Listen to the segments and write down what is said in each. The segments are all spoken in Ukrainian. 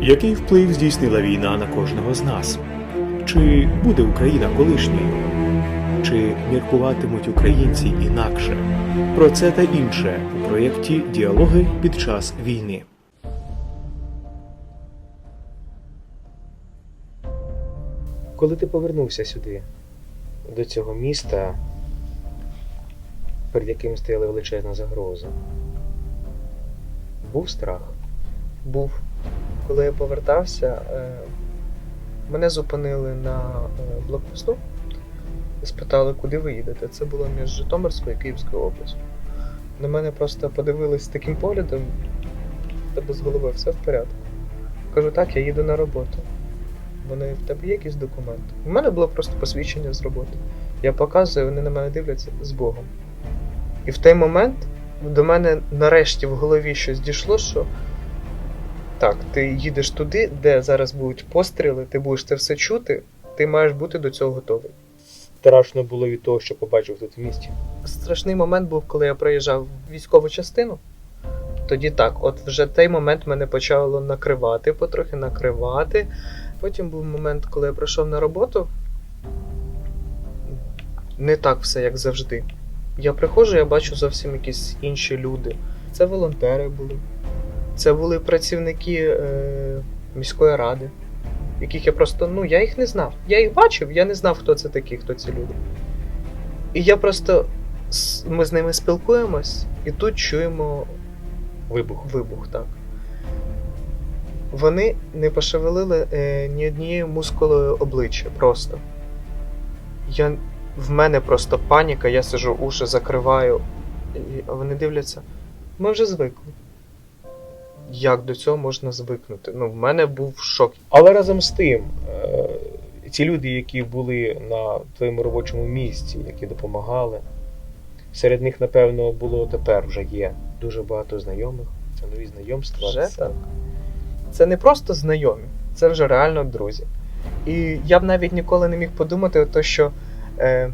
Який вплив здійснила війна на кожного з нас? Чи буде Україна колишньою? Чи міркуватимуть українці інакше? Про це та інше у проєкті Діалоги під час війни. Коли ти повернувся сюди, до цього міста, перед яким стояла величезна загроза, був страх? був. Коли я повертався, е, мене зупинили на е, блокпосту і спитали, куди ви їдете. Це було між Житомирською і Київською областю. На мене просто подивились таким поглядом, «В тебе з голови все в порядку. Кажу, так, я їду на роботу. Вони в тебе є якісь документи? У мене було просто посвідчення з роботи. Я показую, вони на мене дивляться з Богом. І в той момент до мене нарешті в голові щось дійшло, що так, ти їдеш туди, де зараз будуть постріли, ти будеш це все чути, ти маєш бути до цього готовий. Страшно було від того, що побачив тут в місті. Страшний момент був, коли я приїжджав в військову частину. Тоді так, от вже той момент мене почало накривати, потрохи накривати. Потім був момент, коли я прийшов на роботу. Не так все, як завжди. Я приходжу, я бачу зовсім якісь інші люди. Це волонтери були, це були працівники е, міської ради, яких я просто, ну, я їх не знав. Я їх бачив, я не знав, хто це такі, хто ці люди. І я просто ми з ними спілкуємось, і тут чуємо Вибух. вибух, так. Вони не пошевелили е, ні однією мускулою обличчя просто. Я, в мене просто паніка, я сижу, уші закриваю, а вони дивляться. Ми вже звикли. Як до цього можна звикнути? Ну, в мене був шок. Але разом з тим, е, ці люди, які були на твоєму робочому місці, які допомагали, серед них, напевно, було тепер вже є дуже багато знайомих. Це нові знайомства. Вже це- так. Це не просто знайомі, це вже реально друзі. І я б навіть ніколи не міг подумати, то, що е,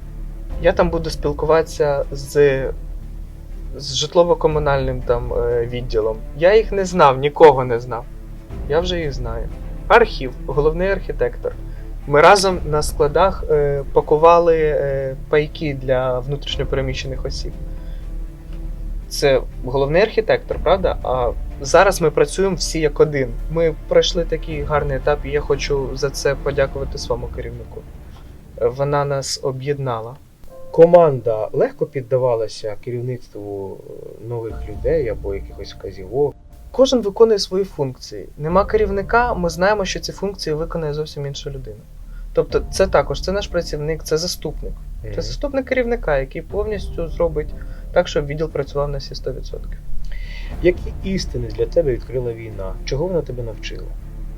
я там буду спілкуватися з, з житлово-комунальним там е, відділом. Я їх не знав, нікого не знав. Я вже їх знаю. Архів, головний архітектор. Ми разом на складах е, пакували е, пайки для внутрішньопереміщених осіб. Це головний архітектор, правда? А зараз ми працюємо всі як один. Ми пройшли такий гарний етап, і я хочу за це подякувати своєму керівнику. Вона нас об'єднала. Команда легко піддавалася керівництву е, нових людей або якихось вказівок. Кожен виконує свої функції. Нема керівника, ми знаємо, що ці функції виконує зовсім інша людина. Тобто, це також це наш працівник, це заступник. Це заступник керівника, який повністю зробить так, щоб відділ працював на всі 100%. Які істини для тебе відкрила війна? Чого вона тебе навчила?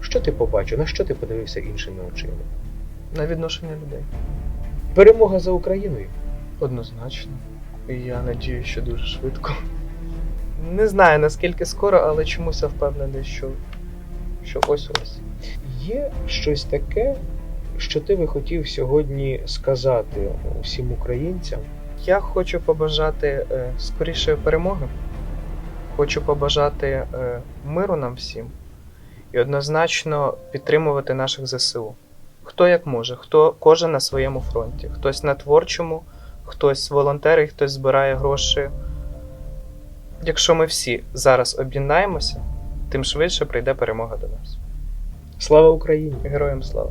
Що ти побачив? На що ти подивився іншими очима? На відношення людей. Перемога за Україною. Однозначно. І я надію, що дуже швидко. Не знаю наскільки скоро, але чомусь я впевнений, що, що ось ось. Є щось таке, що ти би хотів сьогодні сказати усім українцям? Я хочу побажати е, скорішої перемоги. Хочу побажати е, миру нам всім і однозначно підтримувати наших ЗСУ. Хто як може, хто кожен на своєму фронті. Хтось на творчому, хтось волонтери, хтось збирає гроші. Якщо ми всі зараз об'єднаємося, тим швидше прийде перемога до нас. Слава Україні! Героям слава!